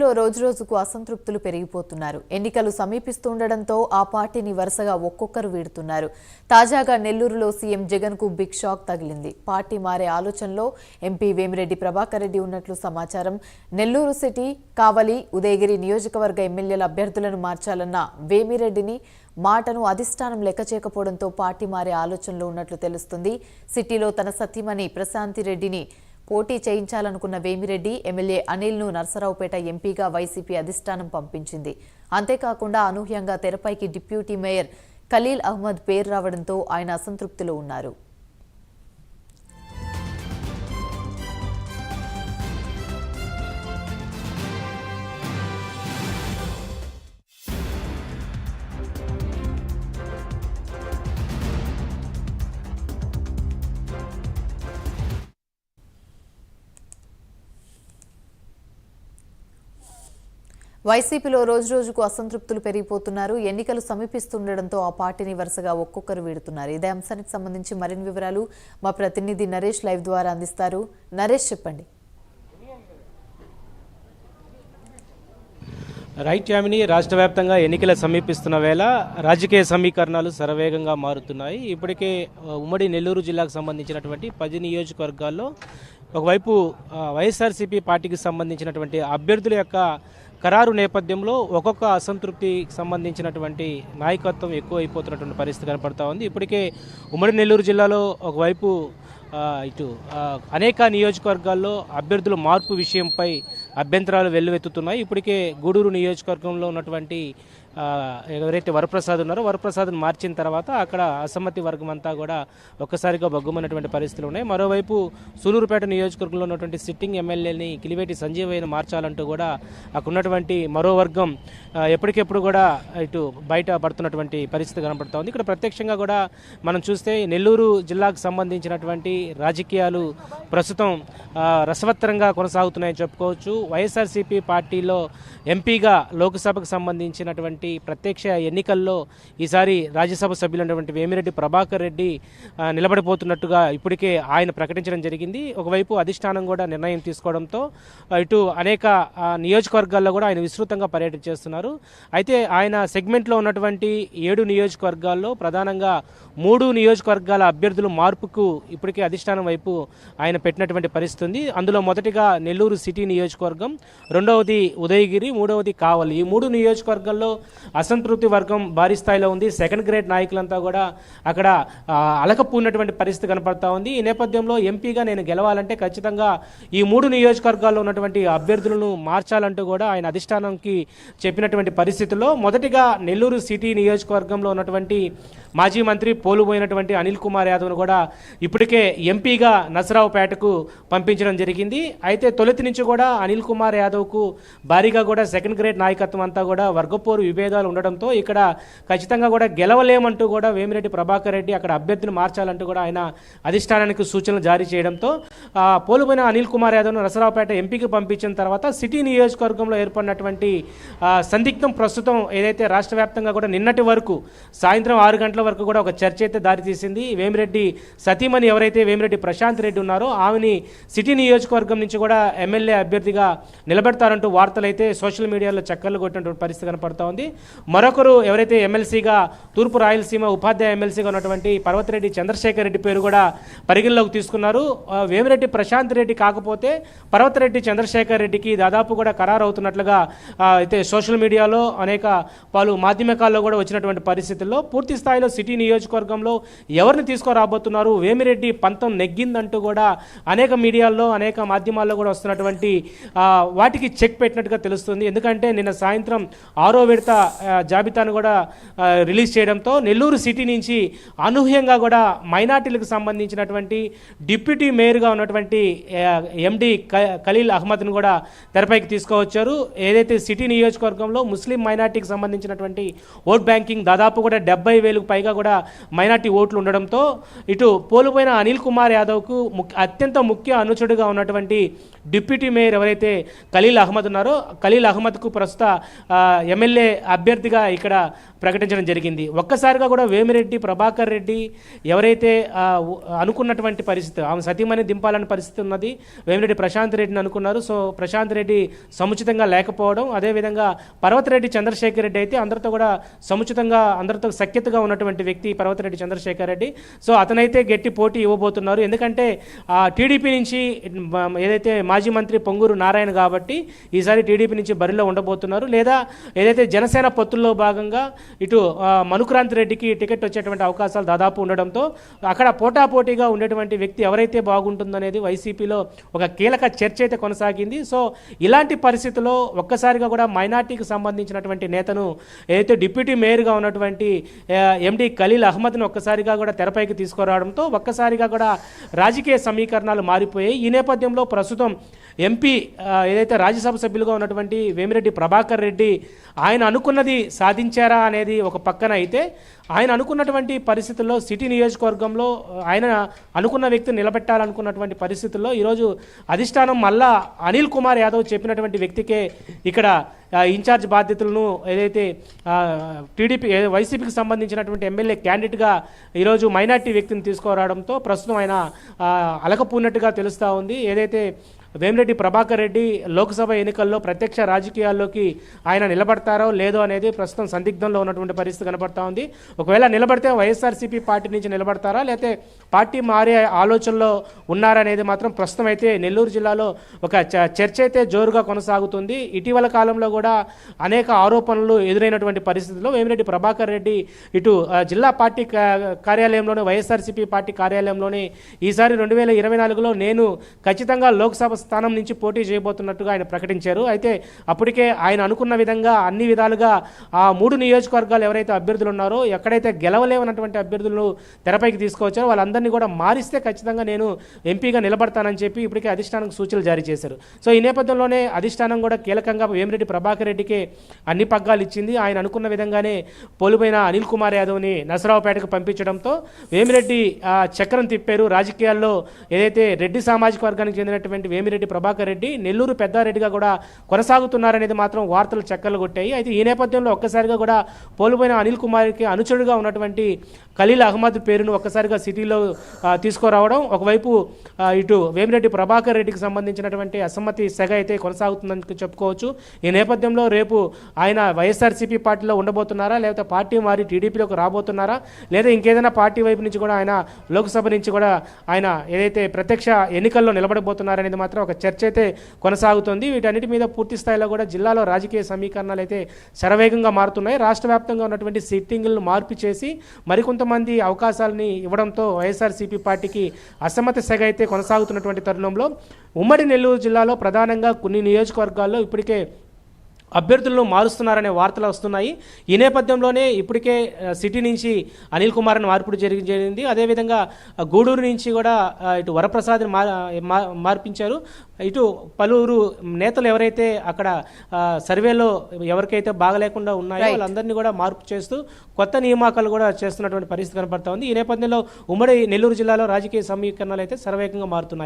లో రోజురోజుకు అసంతృప్తులు పెరిగిపోతున్నారు. ఎన్నికలు సమీపిస్తుండటంతో ఆ పార్టీని వరుసగా ఒక్కొక్కరు వీడుతున్నారు. తాజాగా నెల్లూరులో సీఎం జగన్కు బిగ్ షాక్ తగిలింది. పార్టీ మారే ఆలోచనలో ఎంపీ వేమిరెడ్డి ప్రభాకర్ రెడ్డి ఉన్నట్లు సమాచారం. నెల్లూరు సిటీ కావలి ఉదయగిరి నియోజకవర్గ ఎమ్మెల్యేల అభ్యర్థులను మార్చాలన్న వేమిరెడ్డిని మాటను అధిష్టానం లెక్క చేయకపోవడంతో పార్టీ మారే ఆలోచనలో ఉన్నట్లు తెలుస్తుంది. సిటీలో తన సతీమణి ప్రశాంతి రెడ్డిని పోటీ చేయించాలనుకున్న వేమిరెడ్డి ఎమ్మెల్యే అనిల్ను నర్సరావుపేట ఎంపీగా వైసీపీ అధిష్టానం పంపించింది. అంతేకాకుండా అనూహ్యంగా తెరపైకి డిప్యూటీ మేయర్ ఖలీల్ అహ్మద్ పేరు రావడంతో ఆయన అసంతృప్తిలో ఉన్నారు. వైసీపీలో రోజురోజుకు అసంతృప్తులు పెరిగిపోతున్నారు. ఎన్నికలు సమీపిస్తుండటంతో ఆ పార్టీని వరుసగా ఒక్కొక్కరు వీడుతున్నారు. ఇదే అంశానికి సంబంధించి మరిన్ని వివరాలు మా ప్రతినిధి నరేష్ లైవ్ ద్వారా అందిస్తారు. నరేష్ చెప్పండి. రైట్ యామిని రాష్ట్ర వ్యాప్తంగా ఎన్నికల సమీపిస్తున్న వేళ రాజకీయ సమీకరణాలు శరవేగంగా మారుతున్నాయి. ఇప్పటికే ఉమ్మడి నెల్లూరు జిల్లాకు సంబంధించినటువంటి పది నియోజకవర్గాల్లో ఒకవైపు వైఎస్ఆర్సీపీ పార్టీకి సంబంధించినటువంటి అభ్యర్థుల యొక్క ఖరారు నేపథ్యంలో ఒక్కొక్క అసంతృప్తికి సంబంధించినటువంటి నాయకత్వం ఎక్కువ అయిపోతున్నటువంటి పరిస్థితి కనపడతా ఉంది. ఇప్పటికే ఉమ్మడి నెల్లూరు జిల్లాలో ఒకవైపు ఇటు అనేక నియోజకవర్గాల్లో అభ్యర్థుల మార్పు విషయంపై అభ్యంతరాలు వెల్లువెత్తుతున్నాయి. ఇప్పటికే గూడూరు నియోజకవర్గంలో ఉన్నటువంటి ఎవరైతే వరప్రసాద్ ఉన్నారో వరప్రసాద్ను మార్చిన తర్వాత అక్కడ అసమ్మతి వర్గం అంతా కూడా ఒక్కసారిగా బగ్గుమన్నటువంటి పరిస్థితులు ఉన్నాయి. మరోవైపు సూలూరుపేట నియోజకవర్గంలో ఉన్నటువంటి సిట్టింగ్ ఎమ్మెల్యేని కిలివేటి సంజీవయ్యను మార్చాలంటూ కూడా అక్కడ ఉన్నటువంటి మరో వర్గం ఎప్పటికెప్పుడు కూడా ఇటు బయట పడుతున్నటువంటి పరిస్థితి కనబడుతోంది ఇక్కడ ప్రత్యక్షంగా కూడా మనం చూస్తే నెల్లూరు జిల్లాకు సంబంధించినటువంటి రాజకీయాలు ప్రస్తుతం రసవత్తరంగా కొనసాగుతున్నాయని చెప్పుకోవచ్చు. వైఎస్ఆర్సీపీ పార్టీలో ఎంపీగా లోక్సభకు సంబంధించినటువంటి ప్రత్యక్ష ఎన్నికల్లో ఈసారి రాజ్యసభ సభ్యులైనటువంటి వేమిరెడ్డి ప్రభాకర్ రెడ్డి నిలబడిపోతున్నట్టుగా ఇప్పటికే ఆయన ప్రకటించడం జరిగింది. ఒకవైపు అధిష్టానం కూడా నిర్ణయం తీసుకోవడంతో ఇటు అనేక నియోజకవర్గాల్లో కూడా ఆయన విస్తృతంగా పర్యటన చేస్తున్నారు. అయితే ఆయన సెగ్మెంట్లో ఉన్నటువంటి ఏడు నియోజకవర్గాల్లో ప్రధానంగా మూడు నియోజకవర్గాల అభ్యర్థులు మార్పుకు ఇప్పటికే అధిష్టానం వైపు ఆయన పెట్టినటువంటి పరిస్థితి ఉంది. అందులో మొదటిగా నెల్లూరు సిటీ నియోజకవర్గం రెండవది ఉదయగిరి మూడవది కావలి. ఈ మూడు నియోజకవర్గాల్లో అసంతృప్తి వర్గం భారీ స్థాయిలో ఉంది. సెకండ్ గ్రేడ్ నాయకులంతా కూడా అక్కడ ఆ, అలకపోయినటువంటి పరిస్థితి కనపడతా ఉంది. ఈ నేపథ్యంలో ఎంపీగా నేను గెలవాలంటే ఖచ్చితంగా ఈ మూడు నియోజకవర్గాల్లో ఉన్నటువంటి అభ్యర్థులను మార్చాలంటూ కూడా ఆయన అధిష్టానంకి చెప్పినటువంటి పరిస్థితుల్లో మొదటిగా నెల్లూరు సిటీ నియోజకవర్గంలో ఉన్నటువంటి మాజీ మంత్రి పోలుపోయినటువంటి అనిల్ కుమార్ యాదవ్ను కూడా ఇప్పటికే ఎంపీగా నసరావుపేటకు పంపించడం జరిగింది. అయితే తొలితి నుంచి కూడా అనిల్ కుమార్ యాదవ్కు భారీగా కూడా సెకండ్ గ్రేడ్ నాయకత్వం అంతా కూడా వర్గపోరు విభేదాలు ఉండడంతో ఇక్కడ ఖచ్చితంగా కూడా గెలవలేమంటూ కూడా వేమిరెడ్డి ప్రభాకర్ రెడ్డి అక్కడ అభ్యర్థిని మార్చాలంటూ కూడా ఆయన అధిష్టానానికి సూచనలు జారీ చేయడంతో పోలుపోయిన అనిల్ కుమార్ యాదవ్ను నరసరావుపేట ఎంపీకి పంపించిన తర్వాత సిటీ నియోజకవర్గంలో ఏర్పడినటువంటి సందిగ్ధం ప్రస్తుతం ఏదైతే రాష్ట్ర వ్యాప్తంగా కూడా నిన్నటి వరకు సాయంత్రం ఆరు గంటల వరకు కూడా ఒక చర్చ అయితే దారితీసింది వేమిరెడ్డి సతీమణి ఎవరైతే వేమిరెడ్డి ప్రశాంత్ రెడ్డి ఉన్నారో ఆమెని సిటీ నియోజకవర్గం నుంచి కూడా ఎమ్మెల్యే అభ్యర్థిగా నిలబెడతారంటూ వార్తలు అయితే సోషల్ మీడియాలో చక్కర్లు కొట్టినటువంటి పరిస్థితి కనపడతా ఉంది. మరొకరు ఎవరైతే ఎమ్మెల్సీగా తూర్పు రాయలసీమ ఉపాధ్యాయ ఎమ్మెల్సీగా ఉన్నటువంటి పర్వతిరెడ్డి చంద్రశేఖర్ రెడ్డి పేరు కూడా పరిగణలోకి తీసుకున్నారు. వేమిరెడ్డి ప్రశాంత్ రెడ్డి కాకపోతే పర్వతిరెడ్డి చంద్రశేఖర్ రెడ్డికి దాదాపు కూడా ఖరారు అవుతున్నట్లుగా అయితే సోషల్ మీడియాలో అనేక పలు మాధ్యమికాల్లో కూడా వచ్చినటువంటి పరిస్థితుల్లో పూర్తి స్థాయిలో సిటీ నియోజకవర్గంలో ఎవరిని తీసుకురాబోతున్నారు? వేమిరెడ్డి పంతం నెగ్గిందంటూ కూడా అనేక మీడియాల్లో అనేక మాధ్యమాల్లో కూడా వస్తున్నటువంటి వాటికి చెక్ పెట్టినట్టుగా తెలుస్తుంది. ఎందుకంటే నిన్న సాయంత్రం ఆరో విడత జాబితాను కూడా రిలీజ్ చేయడంతో నెల్లూరు సిటీ నుంచి అనూహ్యంగా కూడా మైనార్టీలకు సంబంధించినటువంటి డిప్యూటీ మేయర్గా ఉన్నటువంటి ఎండి ఖలీల్ అహ్మద్ను కూడా తెరపైకి తీసుకువచ్చారు. ఏదైతే సిటీ నియోజకవర్గంలో ముస్లిం మైనార్టీకి సంబంధించినటువంటి ఓట్ బ్యాంకింగ్ దాదాపు కూడా డెబ్బై వేలకు పైగా కూడా మైనార్టీ ఓట్లు ఉండడంతో ఇటు పోలుపోయిన అనిల్ కుమార్ యాదవ్కు అత్యంత ముఖ్య అనుచరుడుగా ఉన్నటువంటి డిప్యూటీ మేయర్ ఎవరైతే ఖలీల్ అహ్మద్ ఉన్నారో ఖలీల్ అహ్మద్కు ప్రస్తుత ఎమ్మెల్యే అభ్యర్థిగా ఇక్కడ ప్రకటించడం జరిగింది. ఒక్కసారిగా కూడా వేమిరెడ్డి ప్రభాకర్ రెడ్డి ఎవరైతే అనుకున్నటువంటి పరిస్థితి ఆమె సతీమణి దింపాలని పరిస్థితి ఉన్నది. వేమిరెడ్డి ప్రశాంత్ రెడ్డిని అనుకున్నారు. సో ప్రశాంత్ రెడ్డి సముచితంగా లేకపోవడం అదేవిధంగా పర్వతరెడ్డి చంద్రశేఖర్ రెడ్డి అయితే అందరితో కూడా సముచితంగా అందరితో సఖ్యతగా ఉన్నటువంటి వ్యక్తి పర్వతరెడ్డి చంద్రశేఖర్ రెడ్డి. సో అతనైతే గట్టి పోటీ ఇవ్వబోతున్నారు. ఎందుకంటే టీడీపీ నుంచి ఏదైతే మాజీ మంత్రి పొంగూరు నారాయణ కాబట్టి ఈసారి టీడీపీ నుంచి బరిలో ఉండబోతున్నారు. లేదా ఏదైతే జనసేన పొత్తుల్లో భాగంగా ఇటు ఆ, మనుక్రాంత్ రెడ్డికి టికెట్ వచ్చేటువంటి అవకాశాలు దాదాపు ఉండడంతో అక్కడ పోటాపోటీగా ఉండేటువంటి వ్యక్తి ఎవరైతే బాగుంటుందనేది వైసీపీలో ఒక కీలక చర్చ అయితే కొనసాగింది. సో ఇలాంటి పరిస్థితుల్లో ఒక్కసారిగా కూడా మైనార్టీకి సంబంధించినటువంటి నేతను ఏదైతే డిప్యూటీ మేయర్గా ఉన్నటువంటి ఎండి ఖలీల్ అహ్మద్ను ఒక్కసారిగా కూడా తెరపైకి తీసుకురావడంతో ఒక్కసారిగా కూడా రాజకీయ సమీకరణాలు మారిపోయాయి. ఈ నేపథ్యంలో ప్రస్తుతం ఎంపీ ఏదైతే రాజ్యసభ సభ్యులుగా ఉన్నటువంటి వేమిరెడ్డి ప్రభాకర్ రెడ్డి ఆయన అనుకున్నది సాధించారా అనేది ఒక పక్కన అయితే ఆయన అనుకున్నటువంటి పరిస్థితుల్లో సిటీ నియోజకవర్గంలో ఆయన అనుకున్న వ్యక్తిని నిలబెట్టాలనుకున్నటువంటి పరిస్థితుల్లో ఈరోజు అధిష్టానం మళ్ళా అనిల్ కుమార్ యాదవ్ చెప్పినటువంటి వ్యక్తికే ఇక్కడ ఇన్ఛార్జ్ బాధ్యతలను ఏదైతే టీడీపీ వైసీపీకి సంబంధించినటువంటి ఎమ్మెల్యే క్యాండిడేట్గా ఈరోజు మైనార్టీ వ్యక్తిని తీసుకురావడంతో ప్రస్తుతం ఆయన అలకపోయినట్టుగా తెలుస్తూ ఉంది. ఏదైతే వేమిరెడ్డి ప్రభాకర్ రెడ్డి లోక్సభ ఎన్నికల్లో ప్రత్యక్ష రాజకీయాల్లోకి ఆయన నిలబడతారో లేదో అనేది ప్రస్తుతం సందిగ్ధంలో ఉన్నటువంటి పరిస్థితి కనబడతా ఉంది. ఒకవేళ నిలబడితే వైఎస్ఆర్సీపీ పార్టీ నుంచి నిలబడతారా? లేకపోతే పార్టీ మారే ఆలోచనలో ఉన్నారనేది మాత్రం ప్రస్తుతం అయితే నెల్లూరు జిల్లాలో ఒక చ- చర్చ అయితే జోరుగా కొనసాగుతుంది. ఇటీవల కాలంలో కూడా అనేక ఆరోపణలు ఎదురైనటువంటి పరిస్థితుల్లో వేమిరెడ్డి ప్రభాకర్ రెడ్డి ఇటు జిల్లా పార్టీ కార్యాలయంలోనే వైఎస్ఆర్సీపీ పార్టీ కార్యాలయంలోనే ఈసారి రెండు వేల ఇరవై నాలుగులో నేను ఖచ్చితంగా లోక్సభ స్థానం నుంచి పోటీ చేయబోతున్నట్టుగా ఆయన ప్రకటించారు. అయితే అప్పటికే ఆయన అనుకున్న విధంగా అన్ని విధాలుగా ఆ మూడు నియోజకవర్గాలు ఎవరైతే అభ్యర్థులు ఉన్నారో ఎక్కడైతే గెలవలేవన్నటువంటి అభ్యర్థులను తెరపైకి తీసుకువచ్చారో వాళ్ళందరినీ కూడా మారిస్తే ఖచ్చితంగా నేను ఎంపీగా నిలబడతానని చెప్పి ఇప్పటికే అధిష్టానం సూచనలు జారీ చేశారు. సో ఈ నేపథ్యంలోనే అధిష్టానం కూడా కీలకంగా వేమిరెడ్డి ప్రభాకర్ రెడ్డికి అన్ని పగ్గాలు ఇచ్చింది. ఆయన అనుకున్న విధంగానే పోలిపోయిన అనిల్ కుమార్ యాదవ్ని నసరావుపేటకు పంపించడంతో వేమిరెడ్డి చక్రం తిప్పారు. రాజకీయాల్లో ఏదైతే రెడ్డి సామాజిక వర్గానికి చెందినటువంటి వేమిరెడ్డి ప్రభాకర్ రెడ్డి నెల్లూరు పెద్దారెడ్డిగా కూడా కొనసాగుతున్నారనేది మాత్రం వార్తలు చక్కలు కొట్టాయి అయితే ఈ నేపథ్యంలో ఒక్కసారిగా కూడా పోలిపోయిన అనిల్ కుమార్కి అనుచరుడుగా ఉన్నటువంటి ఖలీల్ అహ్మద్ పేరును ఒక్కసారిగా సిటీలో తీసుకురావడం ఒకవైపు ఇటు వేమిరెడ్డి ప్రభాకర్ రెడ్డికి సంబంధించినటువంటి అసమ్మతి సెగ అయితే కొనసాగుతుందని చెప్పుకోవచ్చు. ఈ నేపథ్యంలో రేపు ఆయన వైఎస్ఆర్సీపీ పార్టీలో ఉండబోతున్నారా లేకపోతే పార్టీ మారి టీడీపీలోకి రాబోతున్నారా లేదా ఇంకేదైనా పార్టీ వైపు నుంచి కూడా ఆయన లోక్సభ నుంచి కూడా ఆయన ఏదైతే ప్రత్యక్ష ఎన్నికల్లో నిలబడబోతున్నారనేది మాత్రం ఒక చర్చ అయితే కొనసాగుతుంది. వీటన్నిటి మీద పూర్తి స్థాయిలో కూడా జిల్లాలో రాజకీయ సమీకరణాలు అయితే శరవేగంగా మారుతున్నాయి. రాష్ట్ర వ్యాప్తంగా ఉన్నటువంటి సిట్టింగులను మార్పు చేసి మరికొంతమంది అవకాశాలని ఇవ్వడంతో వైఎస్ఆర్సీపీ పార్టీకి అసమ్మత సెగ అయితే కొనసాగుతున్నటువంటి తరుణంలో ఉమ్మడి నెల్లూరు జిల్లాలో ప్రధానంగా కొన్ని నియోజకవర్గాల్లో ఇప్పటికే అభ్యర్థులను మారుస్తున్నారనే వార్తలు వస్తున్నాయి. ఈ నేపథ్యంలోనే ఇప్పటికే సిటీ నుంచి అనిల్ కుమార్ని మార్పిడి జరిగి జరిగింది. అదేవిధంగా గూడూరు నుంచి కూడా ఇటు వరప్రసాద్ని మార్పించారు. ఇటు పలువురు నేతలు ఎవరైతే అక్కడ సర్వేలో ఎవరికైతే బాగలేకుండా ఉన్నాయో. వాళ్ళందరినీ కూడా మార్పు చేస్తూ కొత్త నియామకాలు కూడా చేస్తున్నటువంటి పరిస్థితి కనపడతా ఉంది. ఈ నేపథ్యంలో ఉమ్మడి నెల్లూరు జిల్లాలో రాజకీయ సమీకరణాలు అయితే సర్వేగంగా మారుతున్నాయి.